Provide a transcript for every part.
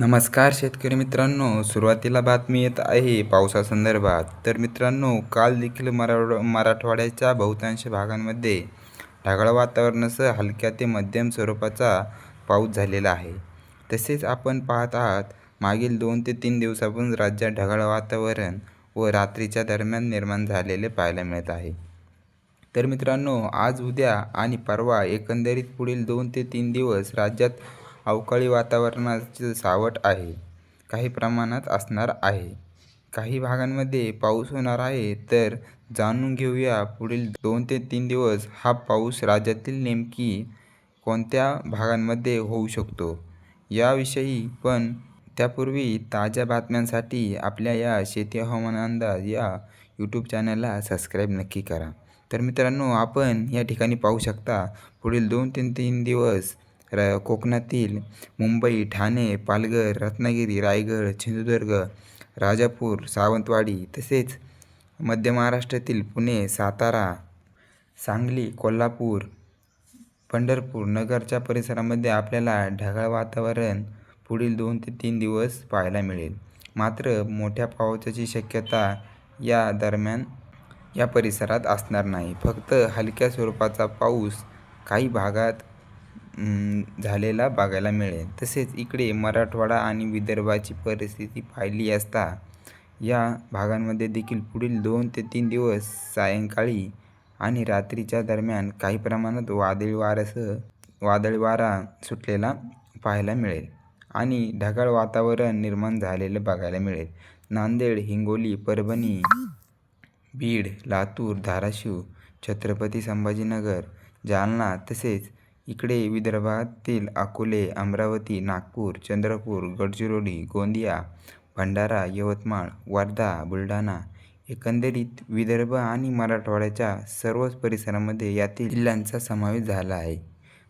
नमस्कार शेतकरी मित्रांनो सुरुवातीला बातमी येत आहे पावसासंदर्भात. तर मित्रांनो काल देखील मराड मराठवाड्याच्या बहुतांश भागांमध्ये ढगाळ वातावरणासह हलक्या ते मध्यम स्वरूपाचा पाऊस झालेला आहे. तसेच आपण पाहत आहात मागील दोन ते तीन दिवसापासून राज्यात ढगाळ वातावरण व रात्रीच्या दरम्यान निर्माण झालेले पाहायला मिळत आहे. तर मित्रांनो आज उद्या आणि परवा एकंदरीत पुढील दोन ते तीन दिवस राज्यात अवकाळी वातावरणाचं सावट आहे. काही प्रमाणात असणार आहे. काही भागांमध्ये पाऊस होणार आहे तर जाणून घेऊया पुढील दोन ते तीन दिवस हा पाऊस राज्यातील नेमकी कोणत्या भागांमध्ये होऊ शकतो? याविषयी पण त्यापूर्वी ताज्या बातम्यांसाठी आपल्या या शेती हवामान अंदाज या यूट्यूब चॅनलला सबस्क्राईब नक्की करा. तर मित्रांनो आपण या ठिकाणी पाहू शकता पुढील दोन ते तीन दिवस र कोकणातील मुंबई ठाणे पालघर रत्नागिरी रायगड सिंधुदुर्ग राजापूर सावंतवाडी तसेच मध्य महाराष्ट्रातील पुणे सातारा सांगली कोल्हापूर पंढरपूर नगरच्या परिसरामध्ये आपल्याला ढगाळ वातावरण पुढील दोन ते तीन दिवस पाहायला मिळेल. मात्र मोठ्या पावसाची शक्यता या दरम्यान या परिसरात असणार नाही. फक्त हलक्या स्वरूपाचा पाऊस काही भागात झालेला बघायला मिळेल. तसेच इकडे मराठवाडा आणि विदर्भाची परिस्थिती पाहिली असता या भागांमध्ये देखील पुढील दोन ते तीन दिवस सायंकाळी आणि रात्रीच्या दरम्यान काही प्रमाणात वादळी वाऱ्यासह वादळी वारा सुटलेला पाहायला मिळेल आणि ढगाळ वातावरण निर्माण झालेलं बघायला मिळेल. नांदेड हिंगोली परभणी बीड लातूर धाराशिव छत्रपती संभाजीनगर जालना तसेच इकडे विदर्भातील अकोले अमरावती नागपूर चंद्रपूर गडचिरोली गोंदिया भंडारा यवतमाळ वर्धा बुलढाणा एकंदरीत विदर्भ आणि मराठवाड्याच्या सर्वच परिसरामध्ये यातील जिल्ह्यांचा समावेश झाला आहे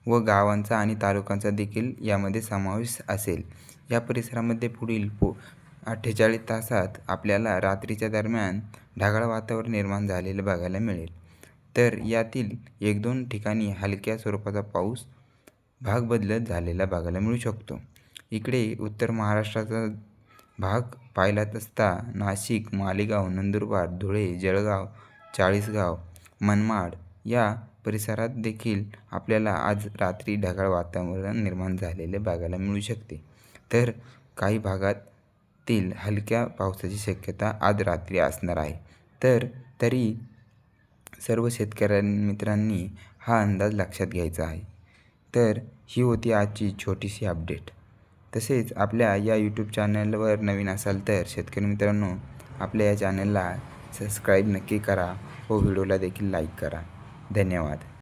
व गावांचा आणि तालुक्यांचा देखील यामध्ये समावेश असेल. या परिसरामध्ये पुढील पो अठ्ठेचाळीस तासात आपल्याला रात्रीच्या दरम्यान ढगाळ वातावरण निर्माण झालेलं बघायला मिळेल. तर यातील एक दोन ठिकाणी हलक्या स्वरूपाचा पाऊस भाग बदलत झालेला बघायला मिळू शकतो. इकडे उत्तर महाराष्ट्राचा भाग पाहिला असता नाशिक मालेगाव नंदुरबार धुळे जळगाव चाळीसगाव मनमाड या परिसरात देखील आपल्याला आज रात्री ढगाळ वातावरण निर्माण झालेले बघायला मिळू शकते. तर काही भागातील हलक्या पावसाची शक्यता आज रात्री असणार आहे. तर तरी सर्व शेतकऱ्यां मित्रांनी हा अंदाज लक्षात घ्यायचा आहे. तर ही होती आजची छोटीशी अपडेट. तसेच आपल्या या यूट्यूब चॅनलवर नवीन असाल तर शेतकरी मित्रांनो आपल्या या चॅनलला सबस्क्राईब नक्की करा व व्हिडिओला देखील लाईक करा. धन्यवाद.